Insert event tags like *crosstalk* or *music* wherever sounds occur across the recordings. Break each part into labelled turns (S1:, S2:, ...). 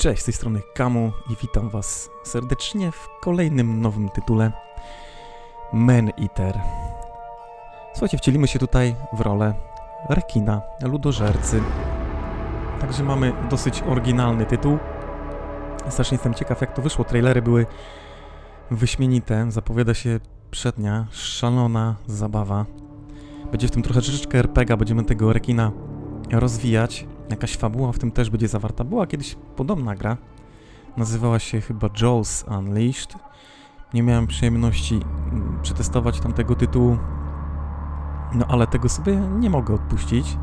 S1: Cześć, z tej strony Kamu i witam was serdecznie w kolejnym nowym tytule Man Eater. Słuchajcie, wcielimy się tutaj w rolę rekina, ludożercy. Także mamy dosyć oryginalny tytuł. Strasznie jestem ciekaw, jak to wyszło. Trailery były wyśmienite. Zapowiada się przednia, szalona zabawa. Będzie w tym trochę troszeczkę RPG, będziemy tego rekina rozwijać. Jakaś fabuła w tym też będzie zawarta. Była kiedyś podobna gra. Nazywała się chyba Joe's Unleashed. Nie miałem przyjemności mm, przetestować tamtego tytułu. No ale tego sobie nie mogę odpuścić.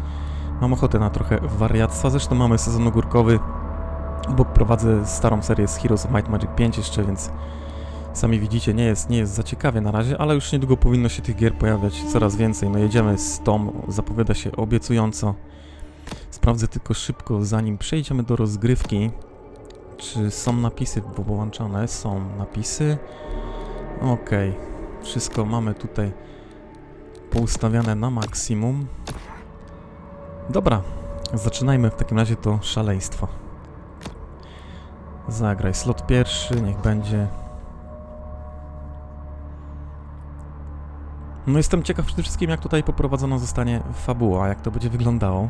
S1: Mam ochotę na trochę wariactwa. Zresztą mamy sezon ogórkowy. Bo prowadzę starą serię z Heroes of Might Magic 5 jeszcze, więc sami widzicie, nie jest, nie jest za ciekawie na razie, ale już niedługo powinno się tych gier pojawiać coraz więcej. No jedziemy z Tom, zapowiada się obiecująco. Sprawdzę tylko szybko, zanim przejdziemy do rozgrywki, czy są napisy połączone. Są napisy. Okej, wszystko mamy tutaj poustawiane na maksimum. Dobra, zaczynajmy w takim razie to szaleństwo. Zagraj slot pierwszy, niech będzie. No jestem ciekaw przede wszystkim, jak tutaj poprowadzona zostanie fabuła, jak to będzie wyglądało.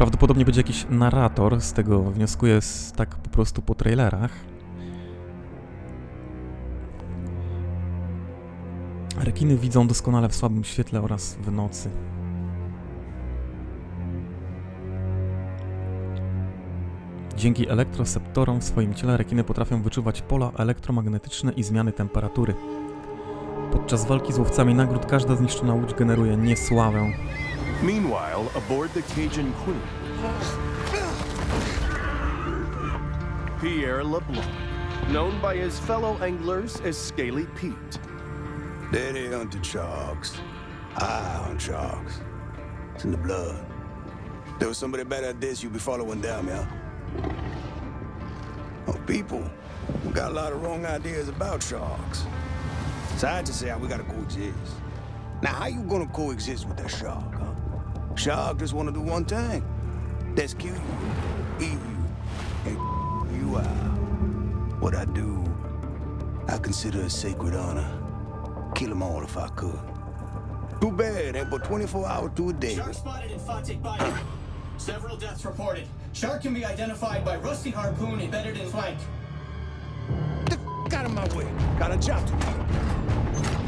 S1: Prawdopodobnie będzie jakiś narrator, z tego wnioskuję z, tak po prostu po trailerach. Rekiny widzą doskonale w słabym świetle oraz w nocy. Dzięki elektroseptorom w swoim ciele rekiny potrafią wyczuwać pola elektromagnetyczne i zmiany temperatury. Podczas walki z łowcami nagród każda zniszczona łódź generuje niesławę.
S2: Meanwhile, aboard the Cajun Queen, Pierre LeBlanc, known by his fellow anglers as Scaly Pete.
S3: The hunted sharks. I hunt sharks. It's in the blood. There was somebody better at this, you'd be following them, yeah? Oh, people we got a lot of wrong ideas about sharks. Scientists say we gotta coexist. Now, how you gonna coexist with that shark, huh? Shark just wanna do one thing. That's kill you, eat you, and you out. What I do, I consider a sacred honor. Kill them all if I could. Too bad, ain't but 24 hours to a day.
S4: Shark spotted in Fontic Bayou. Several deaths reported. Shark can be identified by rusty harpoon embedded in flank.
S3: The f- out of my way. Got a job to do.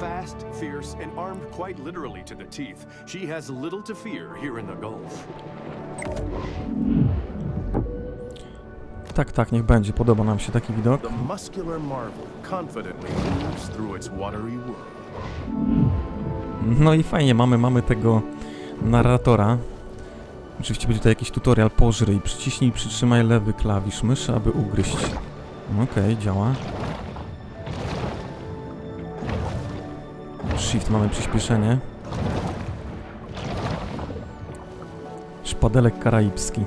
S2: Fast, fierce, and armed quite literally to the teeth, she has little to fear here in the Gulf.
S1: Tak, tak, niech będzie. Podoba nam się taki widok.
S2: The muscular marvel confidently moves through its watery world.
S1: No i fajnie, mamy, mamy tego narratora. Oczywiście będzie to jakiś tutorial. Pożryj, przyciśnij przytrzymaj lewy klawisz myszy, aby ugryźć. Okej, działa. Shift mamy przyspieszenie. Szpadelek karaibski.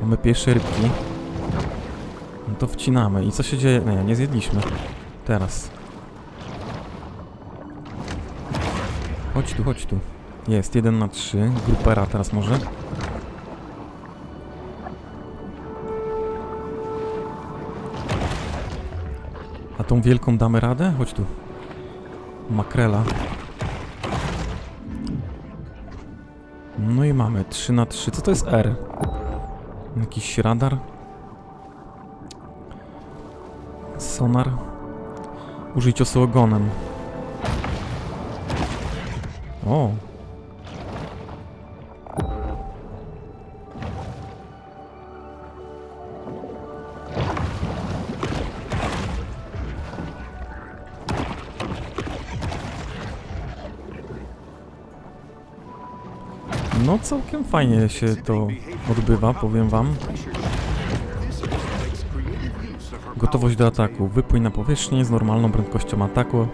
S1: Mamy pierwsze rybki. No to wcinamy. I co się dzieje? Nie, nie zjedliśmy. Teraz. Chodź tu, chodź tu. Jest, 1 na 3. Grupera teraz może. A tą wielką damy radę? Chodź tu. Makrela. No i mamy 3 na 3. Co to jest R? Jakiś radar? Sonar? Użyj ciosu ogonem. O. No całkiem fajnie się to odbywa, powiem wam. Gotowość do ataku. Wypłyń na powierzchnię z normalną prędkością ataku,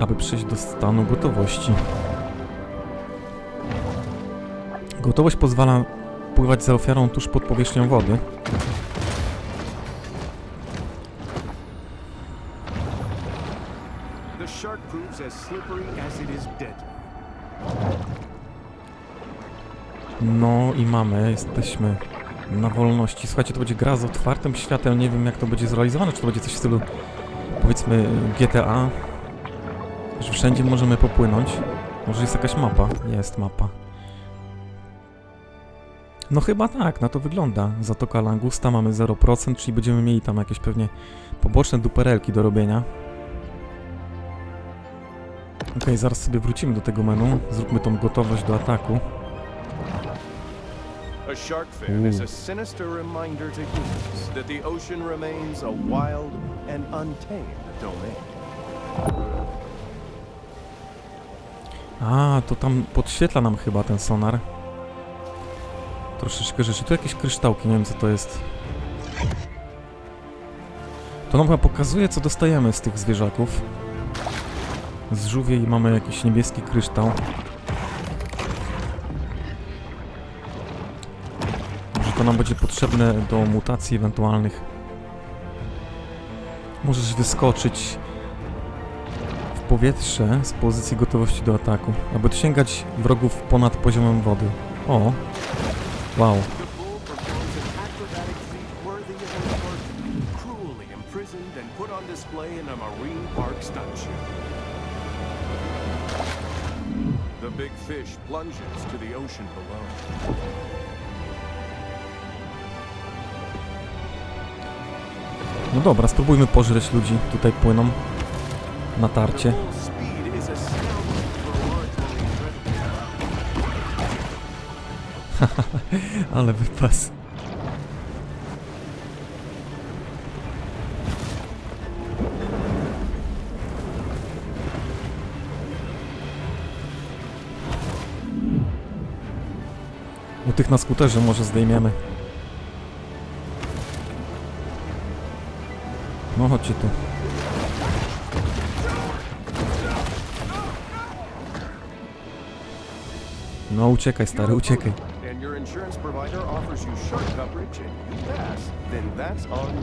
S1: aby przejść do stanu gotowości. Gotowość pozwala pływać za ofiarą tuż pod powierzchnią wody.
S2: The shark proves as slippery as it is deadly.
S1: No i mamy, jesteśmy na wolności. Słuchajcie, to będzie gra z otwartym światem, nie wiem jak to będzie zrealizowane, czy to będzie coś w stylu powiedzmy GTA, że wszędzie możemy popłynąć. Może jest jakaś mapa? Jest mapa. No chyba tak, na to wygląda. Zatoka Langusta mamy 0%, czyli będziemy mieli tam jakieś pewnie poboczne duperelki do robienia. Okej, zaraz sobie wrócimy do tego menu. Zróbmy tą gotowość do ataku.
S2: A shark fin is a sinister reminder to humans that the ocean remains a wild and untamed domain.
S1: A, to tam podświetla nam chyba ten sonar. Troszeczkę rzeczy. Tu jakieś kryształki, nie wiem co to jest. To nam chyba pokazuje, co dostajemy z tych zwierzaków. Z żółwiej mamy jakiś niebieski kryształ. To nam będzie potrzebne do mutacji ewentualnych. Możesz wyskoczyć w powietrze z pozycji gotowości do ataku, aby dosięgać wrogów ponad poziomem wody. O! Wow.
S2: The big fish plunges to the ocean below.
S1: No dobra, spróbujmy pożreć ludzi. Tutaj płyną na tarcie. *laughs* Ale wypas. U tych na skuterze może zdejmiemy. No chodźcie tu. No uciekaj stary, uciekaj.
S2: And your insurance provider offers you shark coverage and you pass, then that's on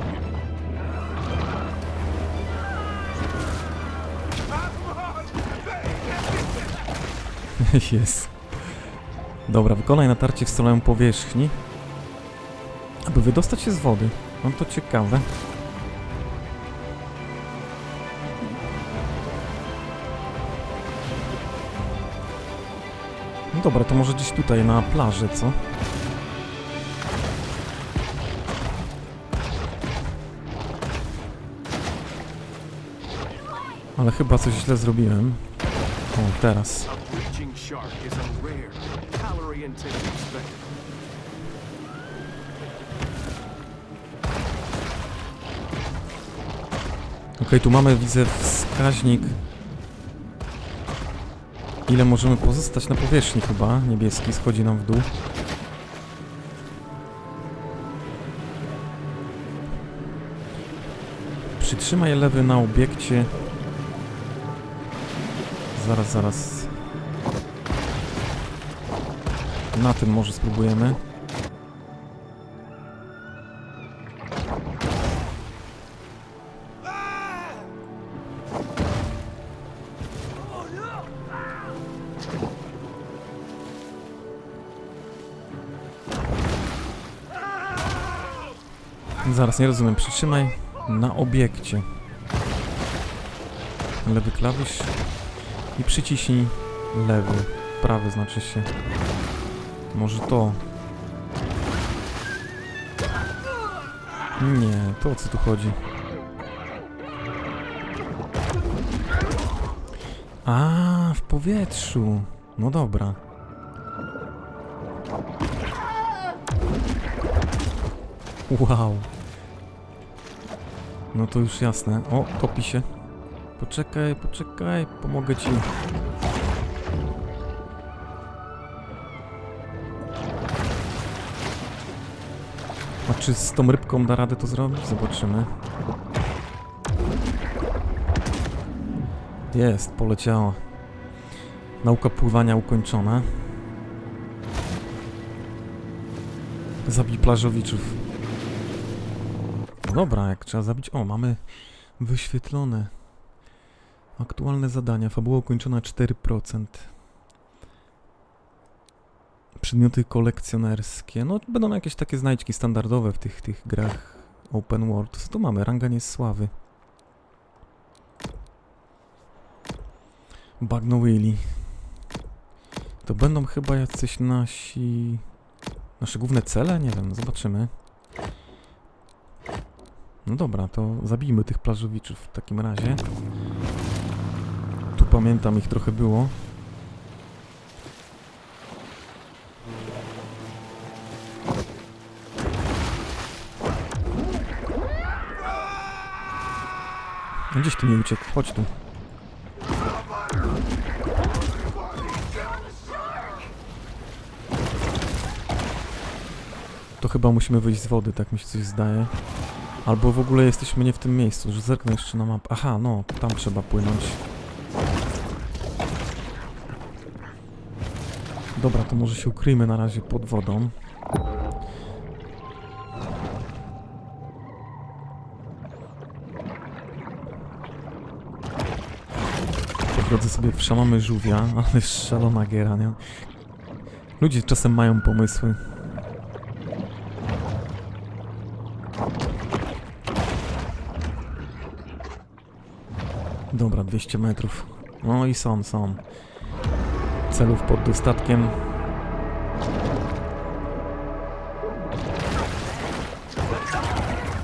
S2: you. *laughs*
S1: Jest. Dobra, wykonaj natarcie w stronę powierzchni, aby wydostać się z wody. No to ciekawe. Dobra, to może gdzieś tutaj na plaży, co? Ale chyba coś źle zrobiłem. O, teraz. Okej, tu mamy, widzę, wskaźnik. Ile możemy pozostać na powierzchni chyba. Niebieski schodzi nam w dół. Przytrzymaj lewy na obiekcie. Zaraz, zaraz. Na tym może spróbujemy. Zaraz, nie rozumiem. Przytrzymaj na obiekcie. Lewy klawisz i przyciśnij lewy. Prawy znaczy się. Może to. Nie, to o co tu chodzi? A, w powietrzu. No dobra. Wow. No to już jasne. O, topi się. Poczekaj, poczekaj, pomogę ci. A czy z tą rybką da radę to zrobić? Zobaczymy. Jest, poleciała. Nauka pływania ukończona. Zabij plażowiczów. No dobra, jak trzeba zabić... O, mamy wyświetlone. Aktualne zadania. Fabuła ukończona 4%. Przedmioty kolekcjonerskie. No, będą jakieś takie znajdźki standardowe w tych, tych grach open world. Co tu mamy? Ranga niesławy. Bagno Willy. To będą chyba jacyś nasi... Nasze główne cele? Nie wiem, zobaczymy. No dobra, to zabijmy tych plażowiczów w takim razie. Tu pamiętam ich trochę było. Gdzieś tu nie uciekł, chodź tu. To chyba musimy wyjść z wody, tak mi się coś zdaje. Albo w ogóle jesteśmy nie w tym miejscu, że zerknę jeszcze na mapę. Aha, no, tam trzeba płynąć. Dobra, to może się ukryjmy na razie pod wodą. Po drodze sobie wszamamy żółwia, ale szalona giera, nie? Ludzie czasem mają pomysły. Dobra, 200 metrów. No i są, są. Celów pod dostatkiem.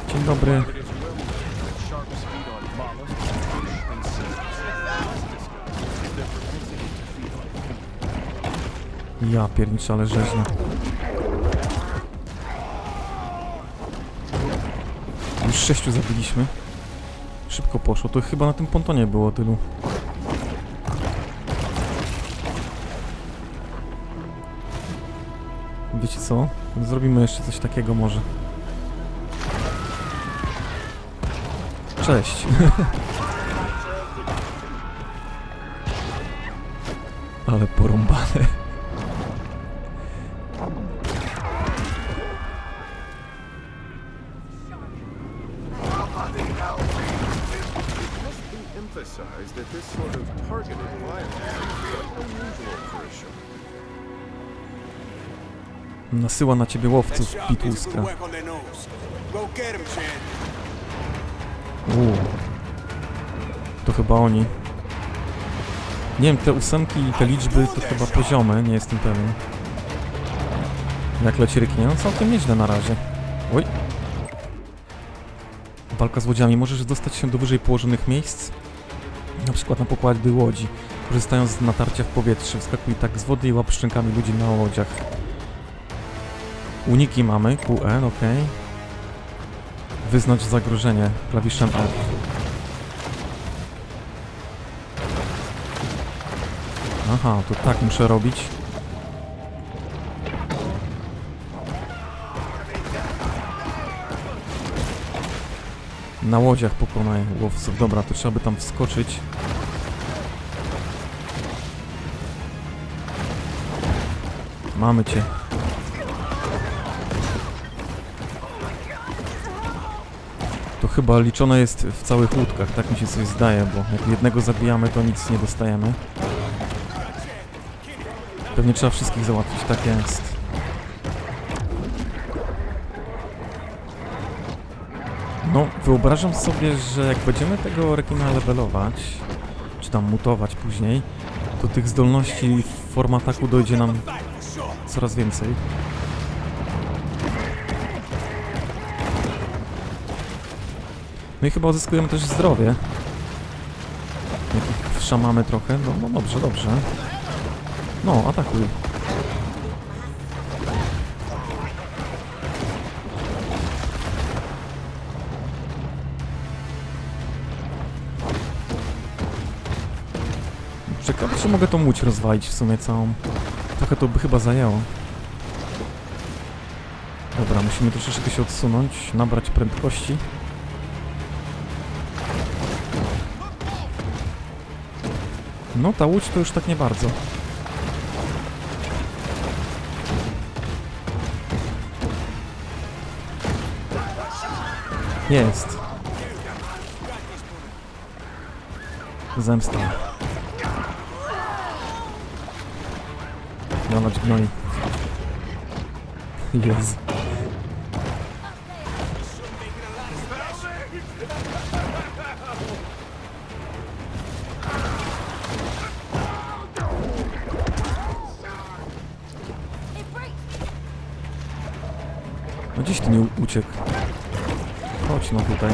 S1: Dzień dobry. Ja pierniczę, ale rzeźna. Już sześciu zabiliśmy. Szybko poszło. To chyba na tym pontonie było tylu. Wiecie co? Zrobimy jeszcze coś takiego może. Cześć. *laughs* Ale porąbane. Nasyła na ciebie łowców
S3: shark needs a
S1: pituska.
S3: good whack on their nose. Go get him, Chan.
S1: Uuu. To chyba oni. Nie wiem, te ósemki i te liczby to chyba poziome, nie jestem pewien. Jak leci rykinie? No całkiem nieźle na razie. Oj. Walka z łodziami. Możesz dostać się do wyżej położonych miejsc, na przykład na pokłady łodzi. Korzystając z natarcia w powietrze, wskakuj tak z wody i łap szczękami ludzi na łodziach. Uniki mamy, QE, ok. Wyznacz zagrożenie klawiszem F. Aha, to tak muszę robić. Na łodziach pokonaj łowców. Dobra, to trzeba by tam wskoczyć. Mamy cię. Chyba liczone jest w całych łódkach, tak mi się coś zdaje, bo jak jednego zabijamy, to nic nie dostajemy. Pewnie trzeba wszystkich załatwić, tak jest. No, wyobrażam sobie, że jak będziemy tego rekina levelować, czy tam mutować później, to tych zdolności w form ataku dojdzie nam coraz więcej. No i chyba uzyskujemy też zdrowie. Wszamamy trochę, no, no dobrze, dobrze. No, atakuj. Ciekawe, czy mogę tą łódź rozwalić w sumie całą. Trochę to by chyba zajęło. Dobra, musimy troszeczkę się odsunąć, nabrać prędkości. No, ta łódź to już tak nie bardzo. Jest. Zemsta. Dawać gnoi. Jezu. Nie uciekł. Chodź no tutaj.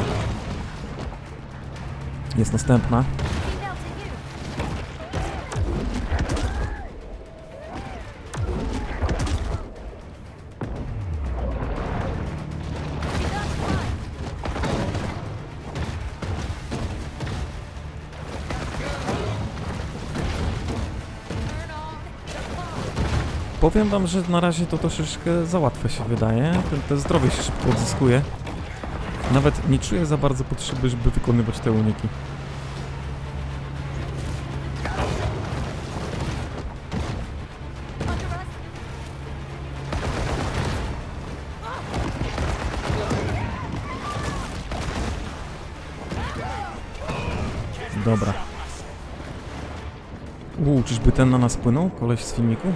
S1: Jest następna. Powiem wam, że na razie to troszeczkę za łatwe się wydaje. Ten, te zdrowie się szybko odzyskuje. Nawet nie czuję za bardzo potrzeby, żeby wykonywać te uniki. Dobra. Uuu, czyżby ten na nas płynął? Koleś z filmiku?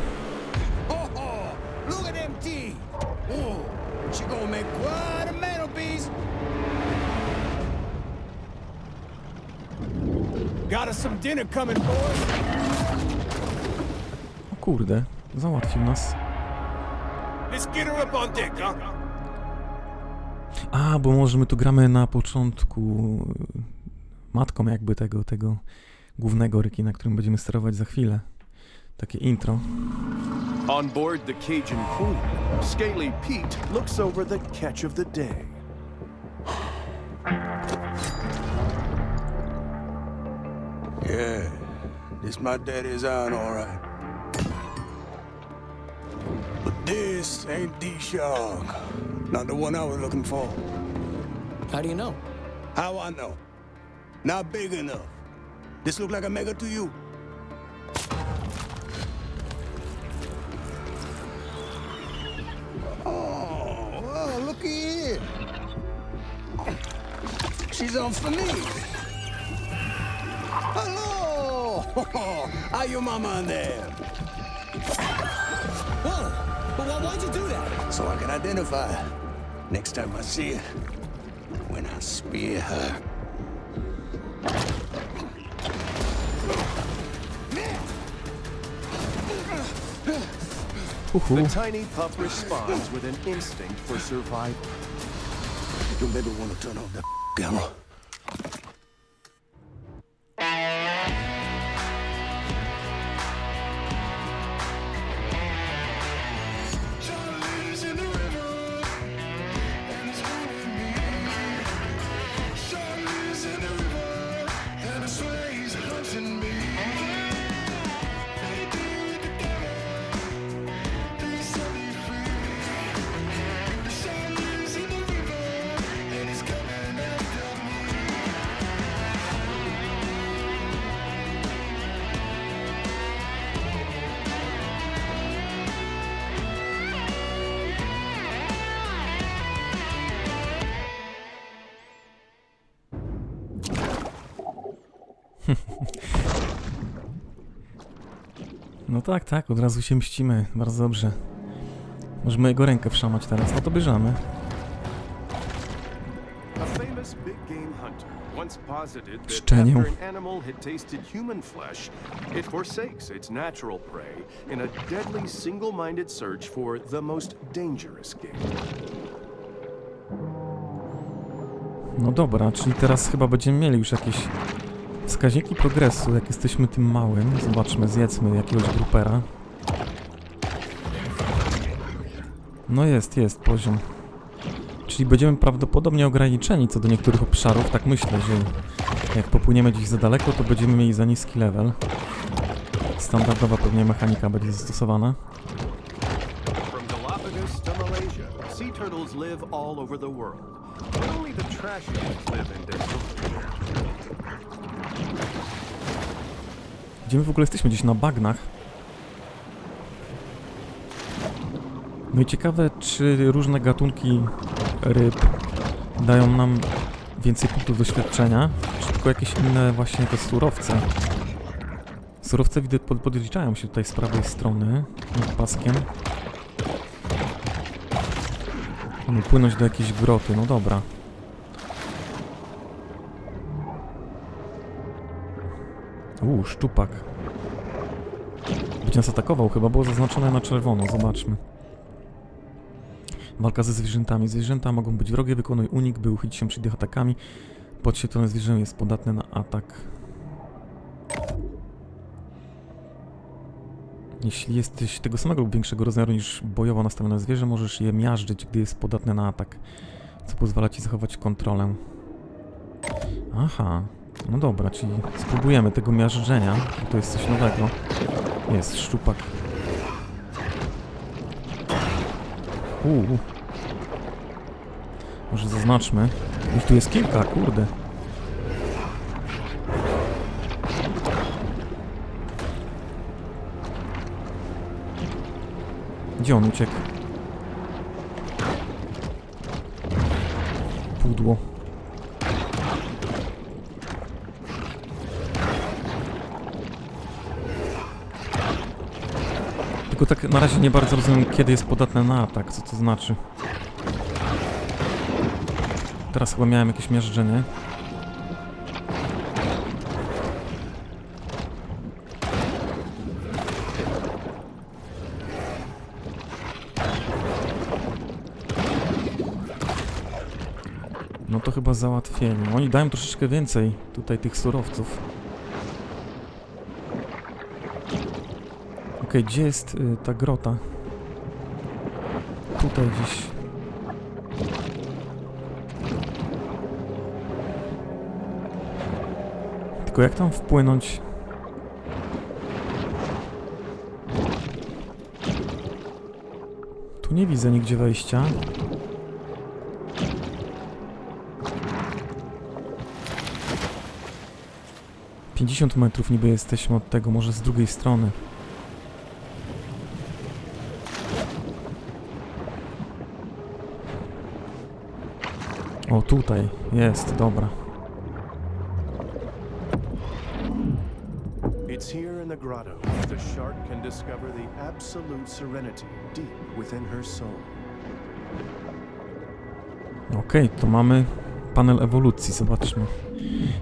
S3: Dinner coming, boys.
S1: O kurde, załatwił nas.
S3: Let's get her up on deck, huh?
S1: A, bo może my tu gramy na początku matką jakby tego, tego głównego rykina, którym będziemy sterować za chwilę. Takie intro.
S2: On board the Cajun Queen, Scaly Pete looks over the catch of the day.
S3: Yeah, this my daddy's iron, all right. But this ain't the shark. Not the one I was looking for.
S4: How do you know?
S3: How I know? Not big enough. This look like a mega to you? Oh, oh well, looky here. She's on for me. Hello! How your mama in there?
S4: Whoa! But why, why'd you do that?
S3: So I can identify her. Next time I see her. When I spear her.
S2: The tiny pup responds with an instinct for survival.
S3: You maybe want to turn off the camera. *laughs*
S1: No tak, tak, od razu się mścimy. Bardzo dobrze. Możemy jego rękę wszamać teraz. No to bierzemy. Szczenię. No dobra, czyli teraz chyba będziemy mieli już jakieś wskaźniki progresu, jak jesteśmy tym małym. Zobaczmy, zjedzmy jakiegoś grupera. No jest, jest poziom. Czyli będziemy prawdopodobnie ograniczeni co do niektórych obszarów, tak myślę, że jak popłyniemy gdzieś za daleko, to będziemy mieli za niski level. Standardowa pewnie mechanika będzie zastosowana.
S2: From Galapagos to Malaysia, sea turtles live all over the world. Only the live in.
S1: Gdzie my w ogóle jesteśmy? Gdzieś na bagnach. No i ciekawe, czy różne gatunki ryb dają nam więcej punktów doświadczenia, czy tylko jakieś inne właśnie te surowce. Surowce widzę pod, podliczają się tutaj z prawej strony paskiem. Mamy płynąć do jakiejś groty, no dobra. Uuu, szczupak. Będzie nas atakował, chyba było zaznaczone na czerwono, zobaczmy. Walka ze zwierzętami. Zwierzęta mogą być wrogie, wykonuj unik, by uchylić się przed ich atakami. Podświetlone zwierzę jest podatne na atak. Jeśli jesteś tego samego lub większego rozmiaru niż bojowo nastawione zwierzę, możesz je miażdżyć, gdy jest podatne na atak, co pozwala ci zachować kontrolę. Aha, no dobra, czyli spróbujemy tego miażdżenia, to jest coś nowego. Jest szczupak. Uuu. Może zaznaczmy. Ich tu jest kilka, kurde. Gdzie on uciekł? Pudło. Tylko tak na razie nie bardzo rozumiem, kiedy jest podatne na atak, co to znaczy. Teraz chyba miałem jakieś miażdżenie. Chyba załatwienie. Oni dają troszeczkę więcej tutaj tych surowców. Okej, gdzie jest y, ta grota? Tutaj gdzieś. Tylko jak tam wpłynąć? Tu nie widzę nigdzie wejścia. Pięćdziesiąt metrów niby jesteśmy od tego, może z drugiej strony. O, tutaj. Jest, dobra.
S2: It's here in the grotto the shark can discover the absolute serenity deep within her soul.
S1: Okej, to mamy panel ewolucji, zobaczmy.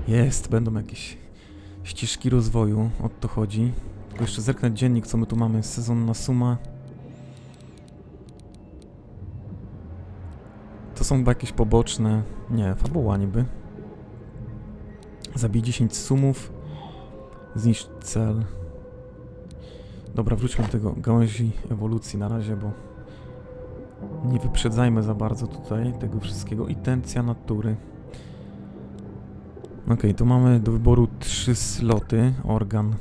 S1: Jest, będą jakieś ścieżki rozwoju, o to chodzi. Tylko jeszcze zerknę dziennik, co my tu mamy. Sezon na suma. To są chyba jakieś poboczne... Nie, fabuła niby. Zabij 10 sumów. Zniszcz cel. Dobra, wróćmy do tego gałęzi ewolucji na razie, bo nie wyprzedzajmy za bardzo tutaj tego wszystkiego. Intencja natury. Okej, tu mamy do wyboru trzy sloty. Organ.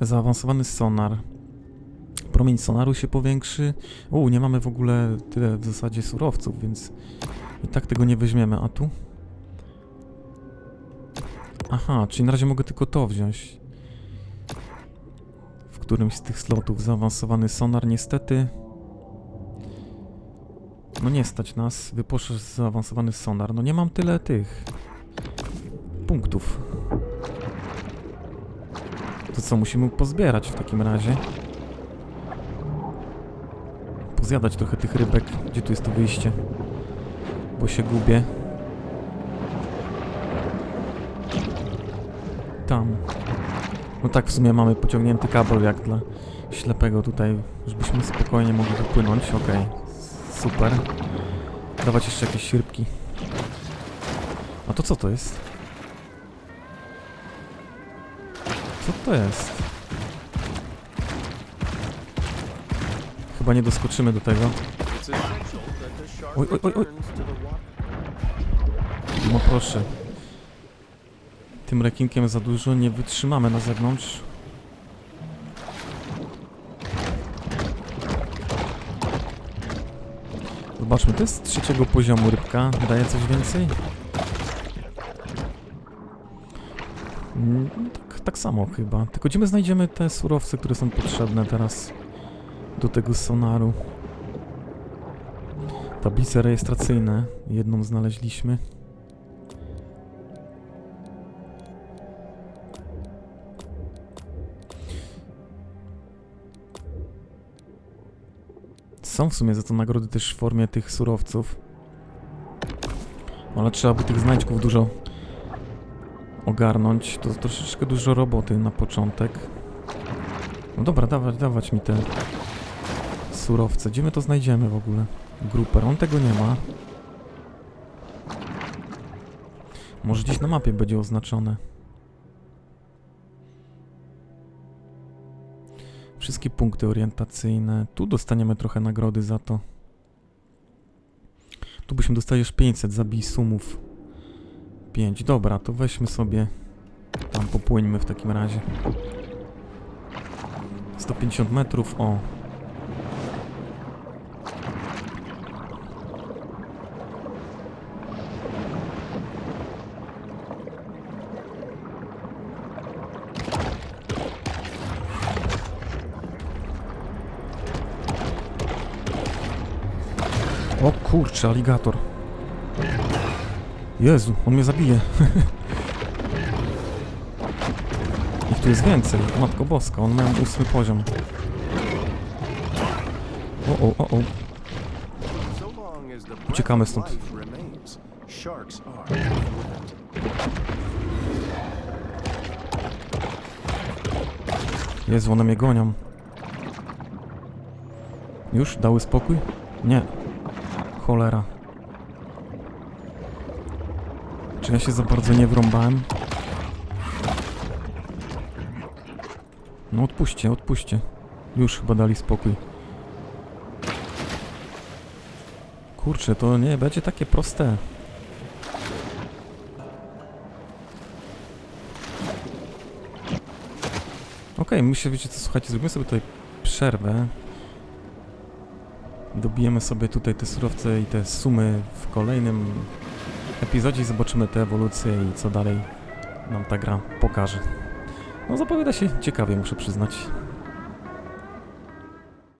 S1: Zaawansowany sonar. Promień sonaru się powiększy. U, nie mamy w ogóle tyle w zasadzie surowców, więc i tak tego nie weźmiemy. A tu? Aha, czyli na razie mogę tylko to wziąć. W którymś z tych slotów zaawansowany sonar niestety no nie stać nas, wypożycz zaawansowany sonar. No nie mam tyle tych punktów. To co, musimy pozbierać w takim razie? Pozjadać trochę tych rybek. Gdzie tu jest to wyjście? Bo się gubię. Tam. No tak, w sumie mamy pociągnięty kabel jak dla ślepego tutaj, żebyśmy spokojnie mogli dopłynąć. Okej, super. Dawać jeszcze jakieś rybki. A to co to jest? Co to jest? Chyba nie doskoczymy do tego. Oj, oj, oj, oj. No proszę. Tym rekinkiem za dużo nie wytrzymamy na zewnątrz. Zobaczmy, to jest trzeciego poziomu rybka. Daje coś więcej? Tak, tak samo chyba. Tylko gdzie my znajdziemy te surowce, które są potrzebne teraz do tego sonaru? Tablice rejestracyjne. Jedną znaleźliśmy. Są w sumie za to nagrody też w formie tych surowców. Ale trzeba by tych znajdźków dużo ogarnąć. To troszeczkę dużo roboty na początek. No dobra, dawać, dawać mi te surowce. Gdzie my to znajdziemy w ogóle? Gruper, on tego nie ma. Może gdzieś na mapie będzie oznaczone. Wszystkie punkty orientacyjne. Tu dostaniemy trochę nagrody za to. Tu byśmy dostajesz 500 zabij sumów. 5. Dobra, to weźmy sobie. Tam popłyńmy w takim razie. 150 metrów. O, O kurczę, aligator. Jezu, on mnie zabije. *laughs* Ich tu jest więcej. Matko Boska, on miał ósmy poziom. O, o, o, o. Uciekamy stąd. Jezu, one mnie gonią. Już? Dały spokój? Nie. Cholera. Czy ja się za bardzo nie wrąbałem? No odpuśćcie, odpuśćcie. Już chyba dali spokój. Kurczę, to nie będzie takie proste. Okej, myślę, wiecie co, słuchajcie, zrobimy sobie tutaj przerwę. Dobijemy sobie tutaj te surowce i te sumy w kolejnym epizodzie zobaczymy te ewolucje i co dalej nam ta gra pokaże. No zapowiada się ciekawie, muszę przyznać.